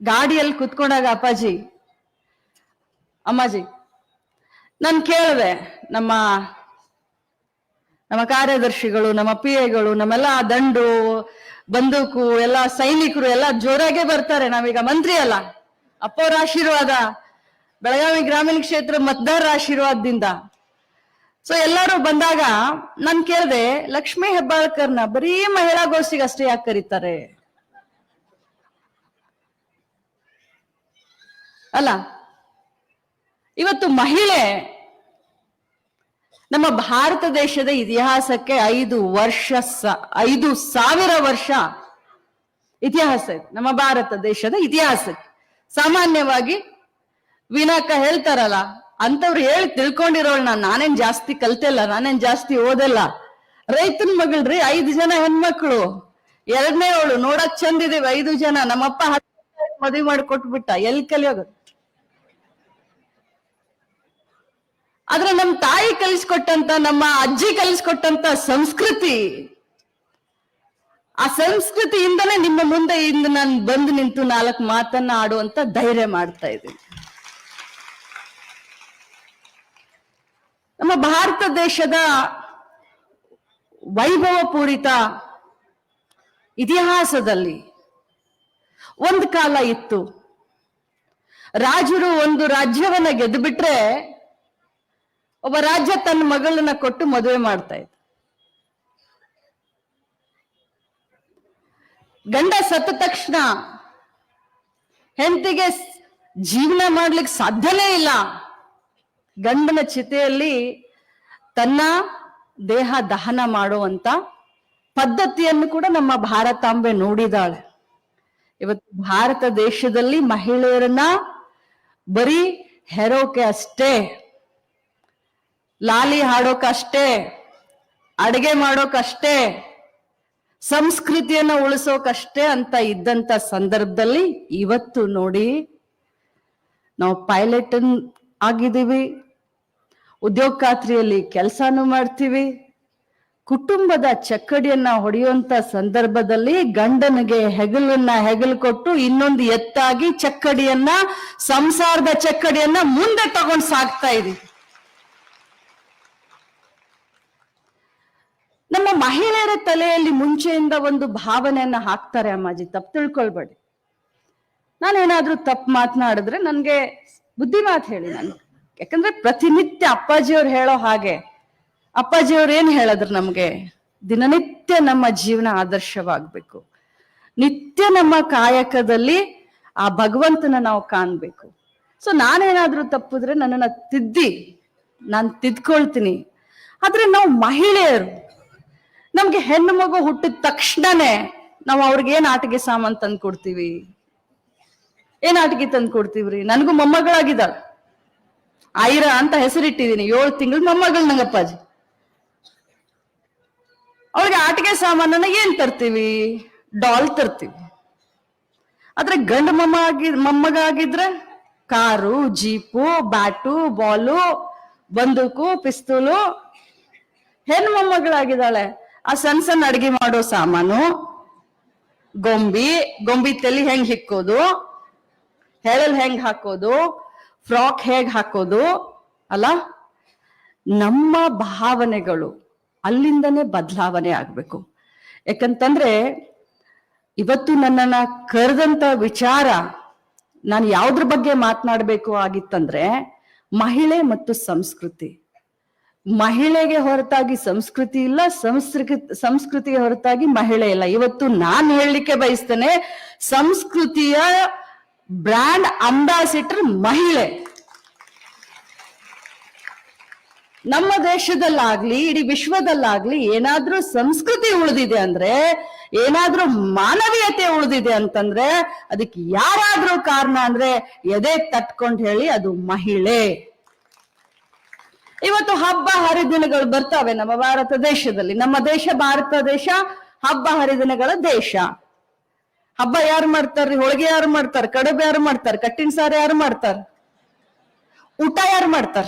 ಗಾಡಿಯಲ್ಲಿ ಕುತ್ಕೊಂಡಾಗ ಅಪ್ಪಾಜಿ, ಅಮ್ಮಾಜಿ, ನಾನು ಕೇಳಿದೆ ನಮ್ಮ ನಮ್ಮ ಕಾರ್ಯದರ್ಶಿಗಳು, ನಮ್ಮ ಪಿ ಎಗಳು ನಮ್ಮೆಲ್ಲ ದಂಡು, ಬಂದೂಕು, ಎಲ್ಲ ಸೈನಿಕರು ಎಲ್ಲ ಜೋರಾಗೆ ಬರ್ತಾರೆ. ನಾವೀಗ ಮಂತ್ರಿ ಅಲ್ಲ. ಅಪ್ಪವ್ರ ಆಶೀರ್ವಾದ, ಬೆಳಗಾವಿ ಗ್ರಾಮೀಣ ಕ್ಷೇತ್ರ ಮತದಾರರ ಆಶೀರ್ವಾದದಿಂದ. ಸೊ ಎಲ್ಲರೂ ಬಂದಾಗ ನಾನ್ ಕೇಳಿದೆ ಲಕ್ಷ್ಮೀ ಹೆಬ್ಬಾಳ್ಕರ್ನ ಬರೀ ಮಹಿಳಾ ಗೋಷ್ಠಿಗೆ ಅಷ್ಟೇ ಯಾಕೆ ಕರೀತಾರೆ? ಅಲ್ಲ? ಇವತ್ತು ಮಹಿಳೆ ನಮ್ಮ ಭಾರತ ದೇಶದ ಇತಿಹಾಸಕ್ಕೆ ಐದು ವರ್ಷ ಐದು ಸಾವಿರ ವರ್ಷ ಇತಿಹಾಸ ನಮ್ಮ ಭಾರತ ದೇಶದ ಇತಿಹಾಸಕ್ಕೆ. ಸಾಮಾನ್ಯವಾಗಿ ವಿನಾಕ ಹೇಳ್ತಾರಲ್ಲ ಅಂತವ್ರು ಹೇಳಿ ತಿಳ್ಕೊಂಡಿರೋಳ್ ನಾನು, ನಾನೇನ್ ಜಾಸ್ತಿ ಕಲ್ತಿಲ್ಲ ನಾನೇನ್ ಜಾಸ್ತಿ ಓದಲ್ಲ. ರೈತನ ಮಗಳ್ರಿ ಐದು ಜನ ಹೆಣ್ಮಕ್ಳು. ಎರಡನೇ ಅವಳು ನೋಡಕ್ ಚಂದಿದೀವಿ, ಐದು ಜನ. ನಮ್ಮಪ್ಪ ಹತ್ತು ಮದುವೆ ಮಾಡಿ ಕೊಟ್ಬಿಟ್ಟ ಎಲ್ಲಿ ಕಲಿಯೋದು? ಆದ್ರೆ ನಮ್ಮ ತಾಯಿ ಕಲಿಸ್ಕೊಟ್ಟಂತ, ನಮ್ಮ ಅಜ್ಜಿ ಕಲಿಸ್ಕೊಟ್ಟಂತ ಸಂಸ್ಕೃತಿ, ಆ ಸಂಸ್ಕೃತಿಯಿಂದಲೇ ನಿಮ್ಮ ಮುಂದೆ ಇಂದ ನಾನು ಬಂದು ನಿಂತು ನಾಲ್ಕು ಮಾತನ್ನ ಆಡುವಂತ ಧೈರ್ಯ ಮಾಡ್ತಾ ಇದ್ದೀನಿ. ನಮ್ಮ ಭಾರತ ದೇಶದ ವೈಭವಪೂರಿತ ಇತಿಹಾಸದಲ್ಲಿ ಒಂದು ಕಾಲ ಇತ್ತು. ರಾಜರು ಒಂದು ರಾಜ್ಯವನ್ನ ಗೆದ್ದು ಬಿಟ್ರೆ ಒಬ್ಬ ರಾಜ್ಯ ತನ್ನ ಮಗಳನ್ನ ಕೊಟ್ಟು ಮದುವೆ ಮಾಡ್ತಾ ಇದ್ದ. ಗಂಡ ಸತ್ತ ತಕ್ಷಣ ಹೆಂಡತಿಗೆ ಜೀವನ ಮಾಡ್ಲಿಕ್ಕೆ ಸಾಧ್ಯನೇ ಇಲ್ಲ. ಗಂಡನ ಚಿತೆಯಲ್ಲಿ ತನ್ನ ದೇಹ ದಹನ ಮಾಡುವಂತ ಪದ್ಧತಿಯನ್ನು ಕೂಡ ನಮ್ಮ ಭಾರತಾಂಬೆ ನೋಡಿದಾಳೆ. ಇವತ್ತು ಭಾರತ ದೇಶದಲ್ಲಿ ಮಹಿಳೆಯರನ್ನ ಬರೀ ಹೆರೋಕೆ ಅಷ್ಟೇ. ಲಾಲಿ ಹಾಡೋಕಷ್ಟೇ, ಅಡಿಗೆ ಮಾಡೋಕಷ್ಟೇ, ಸಂಸ್ಕೃತಿಯನ್ನು ಉಳಿಸೋಕಷ್ಟೇ ಅಂತ ಇದ್ದಂತ ಸಂದರ್ಭದಲ್ಲಿ ಇವತ್ತು ನೋಡಿ ನಾವು ಪೈಲಟ್ ಆಗಿದ್ದೀವಿ. ಉದ್ಯೋಗ ಖಾತ್ರಿಯಲ್ಲಿ ಕೆಲಸನೂ ಮಾಡ್ತೀವಿ. ಕುಟುಂಬದ ಚಕ್ಕಡಿಯನ್ನ ಹೊಡೆಯುವಂತ ಸಂದರ್ಭದಲ್ಲಿ ಗಂಡನಿಗೆ ಹೆಗಲನ್ನ ಹೆಗಲು ಕೊಟ್ಟು ಇನ್ನೊಂದು ಎತ್ತಾಗಿ ಚಕ್ಕಡಿಯನ್ನ, ಸಂಸಾರದ ಚಕ್ಕಡಿಯನ್ನ ಮುಂದೆ ತಗೊಂಡು ಸಾಕ್ತಾ ಇದೀವಿ ನಮ್ಮ ಮಹಿಳೆಯರ ತಲೆಯಲ್ಲಿ ಮುಂಚೆಯಿಂದ ಒಂದು ಭಾವನೆಯನ್ನ ಹಾಕ್ತಾರೆ ಅಮ್ಮಾಜಿ. ತಪ್ಪು ತಿಳ್ಕೊಳ್ಬೇಡಿ. ನಾನೇನಾದ್ರೂ ತಪ್ಪು ಮಾತನಾಡಿದ್ರೆ ನನ್ಗೆ ಬುದ್ಧಿ ಮಾತು ಹೇಳಿ ನಾನು ಯಾಕಂದ್ರೆ ಪ್ರತಿನಿತ್ಯ ಅಪ್ಪಾಜಿಯವ್ರು ಹೇಳೋ ಹಾಗೆ ಅಪ್ಪಾಜಿಯವ್ರು ಏನ್ ಹೇಳಿದ್ರು ನಮ್ಗೆ? ದಿನನಿತ್ಯ ನಮ್ಮ ಜೀವನ ಆದರ್ಶವಾಗ್ಬೇಕು. ನಿತ್ಯ ನಮ್ಮ ಕಾಯಕದಲ್ಲಿ ಆ ಭಗವಂತನ ನಾವು ಕಾಣ್ಬೇಕು. ಸೊ ನಾನೇನಾದ್ರೂ ತಪ್ಪಿದ್ರೆ ನನ್ನನ್ನ ತಿದ್ದಿ, ನಾನು ತಿದ್ಕೊಳ್ತೀನಿ. ಆದ್ರೆ ನಾವು ಮಹಿಳೆಯರು ನಮ್ಗೆ ಹೆಣ್ಣು ಮಗು ಹುಟ್ಟಿದ ತಕ್ಷಣನೇ ನಾವು ಅವ್ರಿಗೆ ಏನ್ ಆಟಿಕೆ ಸಾಮಾನ್ ತಂದು ಕೊಡ್ತೀವಿ? ಏನ್ ಆಟಿಕೆ ತಂದು ಕೊಡ್ತೀವ್ರಿ? ನನಗೂ ಮೊಮ್ಮಗಳಾಗಿದ್ದಾಳ ಐರ ಅಂತ ಹೆಸರಿಟ್ಟಿದ್ದೀನಿ ಏಳು ತಿಂಗಳು ಮೊಮ್ಮಗಳು ನಂಗಪ್ಪಾಜಿ ಅವ್ರಿಗೆ ಆಟಿಕೆ ಸಾಮಾನನ್ನ ಏನ್ ತರ್ತೀವಿ? ಡಾಲ್ ತರ್ತೀವಿ. ಆದ್ರೆ ಗಂಡು ಮೊಮ್ಮ ಆಗಿ ಮೊಮ್ಮಗ ಆಗಿದ್ರೆ ಕಾರು, ಜೀಪು, ಬ್ಯಾಟು, ಬಾಲು, ಬಂದೂಕು, ಪಿಸ್ತೂಲು, ಹೆಣ್ಣು ಮೊಮ್ಮಗಳಾಗಿದ್ದಾಳೆ. ಆ ಸಣ್ಣ ಸಣ್ಣ ಅಡಿಗೆ ಮಾಡೋ ಸಾಮಾನು, ಗೊಂಬಿ ಗೊಂಬಿ ತಲೆ ಹೆಂಗ್ ಹಿಕ್ಕೋದು, ಹೆಳಲ್ ಹೆಂಗ್ ಹಾಕೋದು, ಫ್ರಾಕ್ ಹೇಗ್ ಹಾಕೋದು, ಅಲ್ಲ? ನಮ್ಮ ಭಾವನೆಗಳು ಅಲ್ಲಿಂದನೇ ಬದಲಾವಣೆ ಆಗ್ಬೇಕು. ಯಾಕಂತಂದ್ರೆ ಇವತ್ತು ನನ್ನನ್ನ ಕರೆದಂತ ವಿಚಾರ ನಾನು ಯಾವ್ದ್ರ ಬಗ್ಗೆ ಮಾತನಾಡಬೇಕು ಆಗಿತ್ತಂದ್ರೆ ಮಹಿಳೆ ಮತ್ತು ಸಂಸ್ಕೃತಿ. ಮಹಿಳೆಗೆ ಹೊರತಾಗಿ ಸಂಸ್ಕೃತಿ ಇಲ್ಲ, ಸಂಸ್ಕೃತಿ, ಸಂಸ್ಕೃತಿಗೆ ಹೊರತಾಗಿ ಮಹಿಳೆ ಇಲ್ಲ. ಇವತ್ತು ನಾನ್ ಹೇಳಲಿಕ್ಕೆ ಬಯಸ್ತೇನೆ, ಸಂಸ್ಕೃತಿಯ ಬ್ರ್ಯಾಂಡ್ ಅಂಬಾಸಿಡರ್ ಮಹಿಳೆ. ನಮ್ಮ ದೇಶದಲ್ಲಾಗ್ಲಿ, ಇಡೀ ವಿಶ್ವದಲ್ಲಾಗ್ಲಿ ಏನಾದ್ರೂ ಸಂಸ್ಕೃತಿ ಉಳಿದಿದೆ ಅಂದ್ರೆ, ಏನಾದ್ರೂ ಮಾನವೀಯತೆ ಉಳಿದಿದೆ ಅಂತಂದ್ರೆ, ಅದಕ್ಕೆ ಯಾರಾದ್ರೂ ಕಾರಣ ಅಂದ್ರೆ ಎದೆ ತಟ್ಕೊಂಡು ಹೇಳಿ ಅದು ಮಹಿಳೆ. ಇವತ್ತು ಹಬ್ಬ ಹರಿದಿನಗಳು ಬರ್ತಾವೆ ನಮ್ಮ ಭಾರತ ದೇಶದಲ್ಲಿ. ನಮ್ಮ ದೇಶ ಭಾರತ ದೇಶ, ಹಬ್ಬ ಹರಿದಿನಗಳ ದೇಶ. ಹಬ್ಬ ಯಾರು ಮಾಡ್ತಾರ್ರಿ? ಹೋಳಿಗೆ ಯಾರು ಮಾಡ್ತಾರ? ಕಡುಬು ಯಾರು ಮಾಡ್ತಾರ? ಕಟ್ಟಿನ ಸಾರು ಯಾರು ಮಾಡ್ತಾರ? ಊಟ ಯಾರು ಮಾಡ್ತಾರ?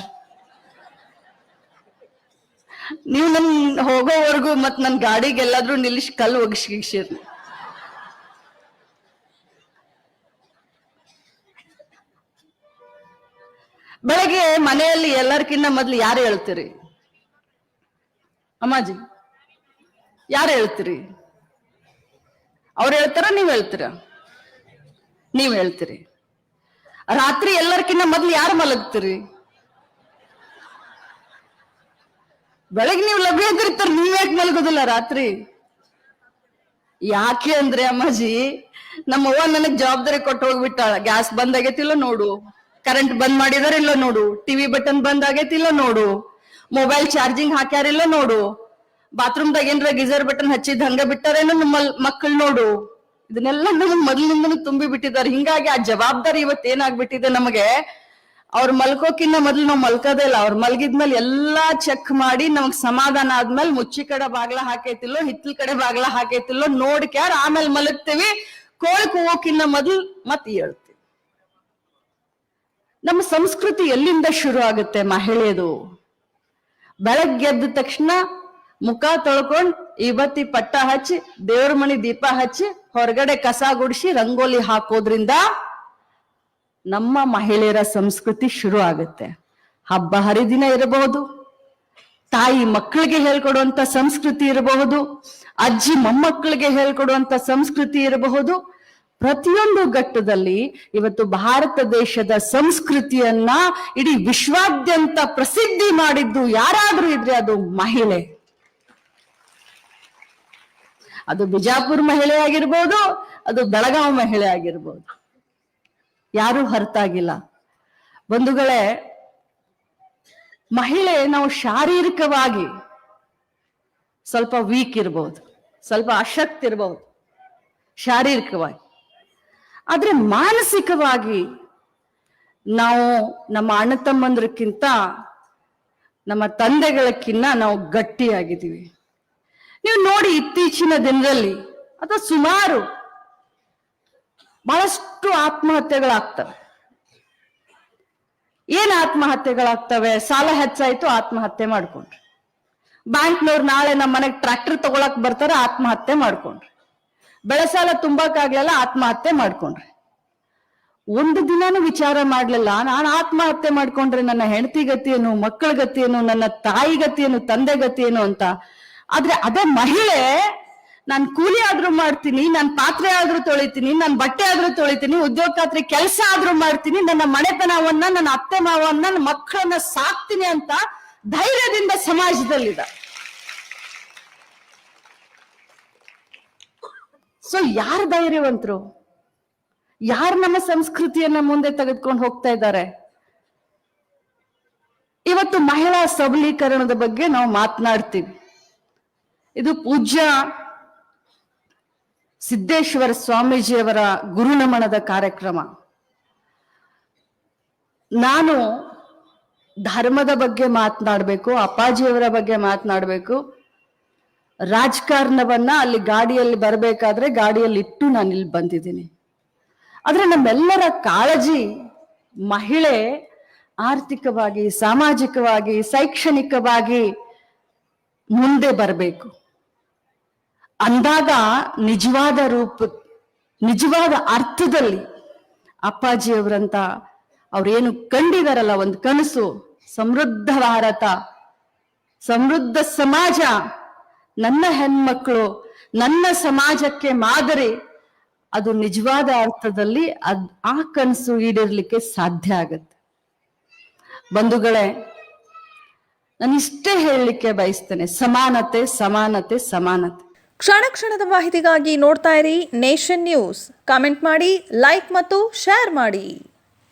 ನೀವು ನನ್ ಹೋಗೋವರೆಗೂ ಮತ್ ನನ್ ಗಾಡಿಗೆಲ್ಲಾದ್ರೂ ನಿಲ್ಲಿಸಿ ಕಲ್ಲು ಒಗಿಸಿರ್ರಿ ಬೆಳಗ್ಗೆ ಮನೆಯಲ್ಲಿ ಎಲ್ಲರಿಗಿನ್ನ ಮೊದ್ಲು ಯಾರು ಹೇಳ್ತೀರಿ? ಅಮ್ಮಾಜಿ, ಯಾರು ಹೇಳ್ತೀರಿ? ಅವ್ರು ಹೇಳ್ತಾರ, ನೀವ್ ಹೇಳ್ತೀರ? ನೀವ್ ಹೇಳ್ತೀರಿ. ರಾತ್ರಿ ಎಲ್ಲರಿಗಿನ್ನ ಮೊದ್ಲು ಯಾರು ಮಲಗ್ತೀರಿ? ಬೆಳಗ್ಗೆ ನೀವು ಲಭ್ಯ ಅಂತಿರ್ತಾರ ನೀವ್ ಯಾಕೆ ಮಲಗೋದಿಲ್ಲ ರಾತ್ರಿ? ಯಾಕೆ ಅಂದ್ರೆ ಅಮ್ಮಾಜಿ ನಮ್ಮ ಅವ್ವ ನನಗ್ ಜವಾಬ್ದಾರಿ ಕೊಟ್ಟು ಹೋಗ್ಬಿಟ್ಟಾಳ, ಗ್ಯಾಸ್ ಬಂದಾಗೈತಿಲ್ಲ ನೋಡು. ಕರೆಂಟ್ ಬಂದ್ ಮಾಡಿದಾರ ಇಲ್ಲ ನೋಡು. ಟಿವಿ ಬಟನ್ ಬಂದ್ ಆಗೈತಿಲ್ಲ ನೋಡು. ಮೊಬೈಲ್ ಚಾರ್ಜಿಂಗ್ ಹಾಕ್ಯಾರಿಲ್ಲ ನೋಡು. ಬಾತ್ರೂಮ್ದಾಗ ಏನ್ರ ಗೀಸರ್ ಬಟನ್ ಹಚ್ಚಿದ್ ಹಂಗ ಬಿಟ್ಟಾರೇನೋ ನಮ್ಮ ಮಕ್ಕಳು ನೋಡು. ಇದನ್ನೆಲ್ಲ ನಮಗ್ ಮೊದಲಿಂದ ತುಂಬಿ ಬಿಟ್ಟಿದ್ದಾರೆ. ಹಿಂಗಾಗಿ ಆ ಜವಾಬ್ದಾರಿ ಇವತ್ತು ಏನಾಗ್ಬಿಟ್ಟಿದೆ ನಮಗೆ? ಅವ್ರ ಮಲ್ಕೋಕಿನ್ನ ಮೊದ್ಲು ನಾವು ಮಲ್ಕೋದೇ ಇಲ್ಲ. ಅವ್ರ ಮಲ್ಗಿದ್ಮೇಲೆ ಎಲ್ಲಾ ಚೆಕ್ ಮಾಡಿ ನಮಗ್ ಸಮಾಧಾನ ಆದ್ಮೇಲೆ ಮುಚ್ಚಿ ಕಡೆ ಬಾಗ್ಲ ಹಾಕೈತಿಲ್ಲೋ, ಹಿತ್ತಲ ಕಡೆ ಬಾಗ್ಲ ಹಾಕೈತಿಲ್ಲೋ ನೋಡ್ಕ್ಯಾರ ಆಮೇಲೆ ಮಲಗ್ತೀವಿ. ಕೋಳಿ ಕೂಗೋಕಿನ್ನ ಮೊದ್ಲು ಮತ್ ಹೇಳ್ತೀವಿ ನಮ್ಮ ಸಂಸ್ಕೃತಿ ಎಲ್ಲಿಂದ ಶುರು ಆಗುತ್ತೆ ಮಹಿಳೆಯದು? ಬೆಳಗ್ಗೆದ್ದ ತಕ್ಷಣ ಮುಖ ತೊಳ್ಕೊಂಡು ಇವತ್ತಿ ಪಟ್ಟ ಹಚ್ಚಿ, ದೇವ್ರ ಮನಿ ದೀಪ ಹಚ್ಚಿ, ಹೊರಗಡೆ ಕಸ ಗುಡಿಸಿ, ರಂಗೋಲಿ ಹಾಕೋದ್ರಿಂದ ನಮ್ಮ ಮಹಿಳೆಯರ ಸಂಸ್ಕೃತಿ ಶುರು ಆಗುತ್ತೆ. ಹಬ್ಬ ಹರಿದಿನ ಇರಬಹುದು. ತಾಯಿ ಮಕ್ಕಳಿಗೆ ಹೇಳ್ಕೊಡುವಂತ ಸಂಸ್ಕೃತಿ ಇರಬಹುದು. ಅಜ್ಜಿ ಮೊಮ್ಮಕ್ಕಳಿಗೆ ಹೇಳ್ಕೊಡುವಂತ ಸಂಸ್ಕೃತಿ ಇರಬಹುದು. ಪ್ರತಿಯೊಂದು ಘಟ್ಟದಲ್ಲಿ ಇವತ್ತು ಭಾರತ ದೇಶದ ಸಂಸ್ಕೃತಿಯನ್ನ ಇಡೀ ವಿಶ್ವಾದ್ಯಂತ ಪ್ರಸಿದ್ಧಿ ಮಾಡಿದ್ದು ಯಾರಾದ್ರೂ ಇದ್ರೆ ಅದು ಮಹಿಳೆ. ಅದು ಬಿಜಾಪುರ್ ಮಹಿಳೆ ಆಗಿರ್ಬೋದು, ಅದು ಬೆಳಗಾವ್ ಮಹಿಳೆ ಆಗಿರ್ಬೋದು. ಯಾರೂ ಹೊರತಾಗಿಲ್ಲ. ಬಂಧುಗಳೇ, ಮಹಿಳೆ ನಾವು ಶಾರೀರಿಕವಾಗಿ ಸ್ವಲ್ಪ ವೀಕ್ ಇರ್ಬೋದು, ಸ್ವಲ್ಪ ಅಶಕ್ತಿ ಇರ್ಬೋದು, ಶಾರೀರಿಕವಾಗಿ. ಆದ್ರೆ ಮಾನಸಿಕವಾಗಿ ನಾವು ನಮ್ಮ ಅಣ್ಣ ತಮ್ಮಂದ್ರಕ್ಕಿಂತ ನಮ್ಮ ತಂದೆಗಳಕ್ಕಿನ್ನ ನಾವು ಗಟ್ಟಿಯಾಗಿದ್ದೀವಿ. ನೀವು ನೋಡಿ ಇತ್ತೀಚಿನ ದಿನದಲ್ಲಿ ಅಥವಾ ಸುಮಾರು ಬಹಳಷ್ಟು ಆತ್ಮಹತ್ಯೆಗಳಾಗ್ತವೆ. ಏನ್ ಆತ್ಮಹತ್ಯೆಗಳಾಗ್ತವೆ? ಸಾಲ ಹೆಚ್ಚಾಯ್ತು, ಆತ್ಮಹತ್ಯೆ ಮಾಡ್ಕೊಂಡ್ರಿ. ಬ್ಯಾಂಕ್ನವ್ರು ನಾಳೆ ನಮ್ಮ ಮನೆಗೆ ಟ್ರ್ಯಾಕ್ಟರ್ ತಗೊಳಕ್ ಬರ್ತಾರೆ, ಆತ್ಮಹತ್ಯೆ ಮಾಡ್ಕೊಂಡ್ರಿ. ಬೆಳೆ ಸಾಲ ತುಂಬಕ್ಕಾಗ್ಲಿಲ್ಲ ಆತ್ಮಹತ್ಯೆ ಮಾಡ್ಕೊಂಡ್ರೆ. ಒಂದು ದಿನಾನು ವಿಚಾರ ಮಾಡ್ಲಿಲ್ಲ. ನಾನು ಆತ್ಮಹತ್ಯೆ ಮಾಡ್ಕೊಂಡ್ರೆ ನನ್ನ ಹೆಂಡತಿ ಗತಿ ಏನು ಮಕ್ಕಳ ಗತಿಯನ್ನು ನನ್ನ ತಾಯಿ ಗತಿ ಏನು ತಂದೆ ಗತಿ ಏನು ಅಂತ. ಆದ್ರೆ ಅದೇ ಮಹಿಳೆ, ನಾನು ಕೂಲಿ ಆದ್ರೂ ಮಾಡ್ತೀನಿ, ನಾನು ಪಾತ್ರೆ ಆದ್ರೂ ತೊಳಿತೀನಿ ನನ್ನ ಬಟ್ಟೆ ಆದ್ರೂ ತೊಳಿತೀನಿ, ಉದ್ಯೋಗ ಖಾತ್ರಿ ಕೆಲಸ ಆದ್ರೂ ಮಾಡ್ತೀನಿ, ನನ್ನ ಮನೆತನವನ್ನ, ನನ್ನ ಅತ್ತೆ ಮಾವನ್ನ ನನ್ನ ಮಕ್ಕಳನ್ನ ಸಾಕ್ತೀನಿ ಅಂತ ಧೈರ್ಯದಿಂದ ಸಮಾಜದಲ್ಲಿದೆ. ಸೊ ಯಾರು ಧೈರ್ಯವಂತರು? ಯಾರು ನಮ್ಮ ಸಂಸ್ಕೃತಿಯನ್ನ ಮುಂದೆ ತೆಗೆದುಕೊಂಡು ಹೋಗ್ತಾ ಇದ್ದಾರೆ? ಇವತ್ತು ಮಹಿಳಾ ಸಬಲೀಕರಣದ ಬಗ್ಗೆ ನಾವು ಮಾತನಾಡ್ತೀವಿ. ಇದು ಪೂಜ್ಯ ಸಿದ್ದೇಶ್ವರ ಸ್ವಾಮೀಜಿಯವರ ಗುರುನಮನದ ಕಾರ್ಯಕ್ರಮ. ನಾನು ಧರ್ಮದ ಬಗ್ಗೆ ಮಾತನಾಡಬೇಕು, ಅಪ್ಪಾಜಿಯವರ ಬಗ್ಗೆ ಮಾತನಾಡಬೇಕು. ರಾಜಕಾರಣವನ್ನ ಅಲ್ಲಿ ಗಾಡಿಯಲ್ಲಿ ಬರಬೇಕಾದ್ರೆ ಗಾಡಿಯಲ್ಲಿ ಇಟ್ಟು ನಾನು ಇಲ್ಲಿ ಬಂದಿದ್ದೀನಿ. ಆದ್ರೆ ನಮ್ಮೆಲ್ಲರ ಕಾಳಜಿ ಮಹಿಳೆ ಆರ್ಥಿಕವಾಗಿ, ಸಾಮಾಜಿಕವಾಗಿ, ಶೈಕ್ಷಣಿಕವಾಗಿ ಮುಂದೆ ಬರಬೇಕು. ಅಂದಾಗ ನಿಜವಾದ ರೂಪ, ನಿಜವಾದ ಅರ್ಥದಲ್ಲಿ ಅಪ್ಪಾಜಿಯವರಂತ ಅವ್ರೇನು ಕಂಡಿದಾರಲ್ಲ, ಒಂದು ಕನಸು, ಸಮೃದ್ಧ ಭಾರತ, ಸಮೃದ್ಧ ಸಮಾಜ. ನನ್ನ ಹೆಣ್ಮಕ್ಳು ನನ್ನ ಸಮಾಜಕ್ಕೆ ಮಾದರಿ, ಅದು ನಿಜವಾದ ಅರ್ಥದಲ್ಲಿ ಅದ್ ಆ ಕನಸು ಈಡೇರ್ಲಿಕ್ಕೆ ಸಾಧ್ಯ ಆಗತ್ತೆ. ಬಂಧುಗಳೇ, ನಾನು ಇಷ್ಟೇ ಹೇಳಲಿಕ್ಕೆ ಬಯಸ್ತೇನೆ, ಸಮಾನತೆ ಸಮಾನತೆ ಸಮಾನತೆ. ಕ್ಷಣ ಕ್ಷಣದ ಮಾಹಿತಿಗಾಗಿ ನೋಡ್ತಾ ಇರಿ ನೇಷನ್ ನ್ಯೂಸ್. ಕಾಮೆಂಟ್ ಮಾಡಿ, ಲೈಕ್ ಮತ್ತು ಶೇರ್ ಮಾಡಿ.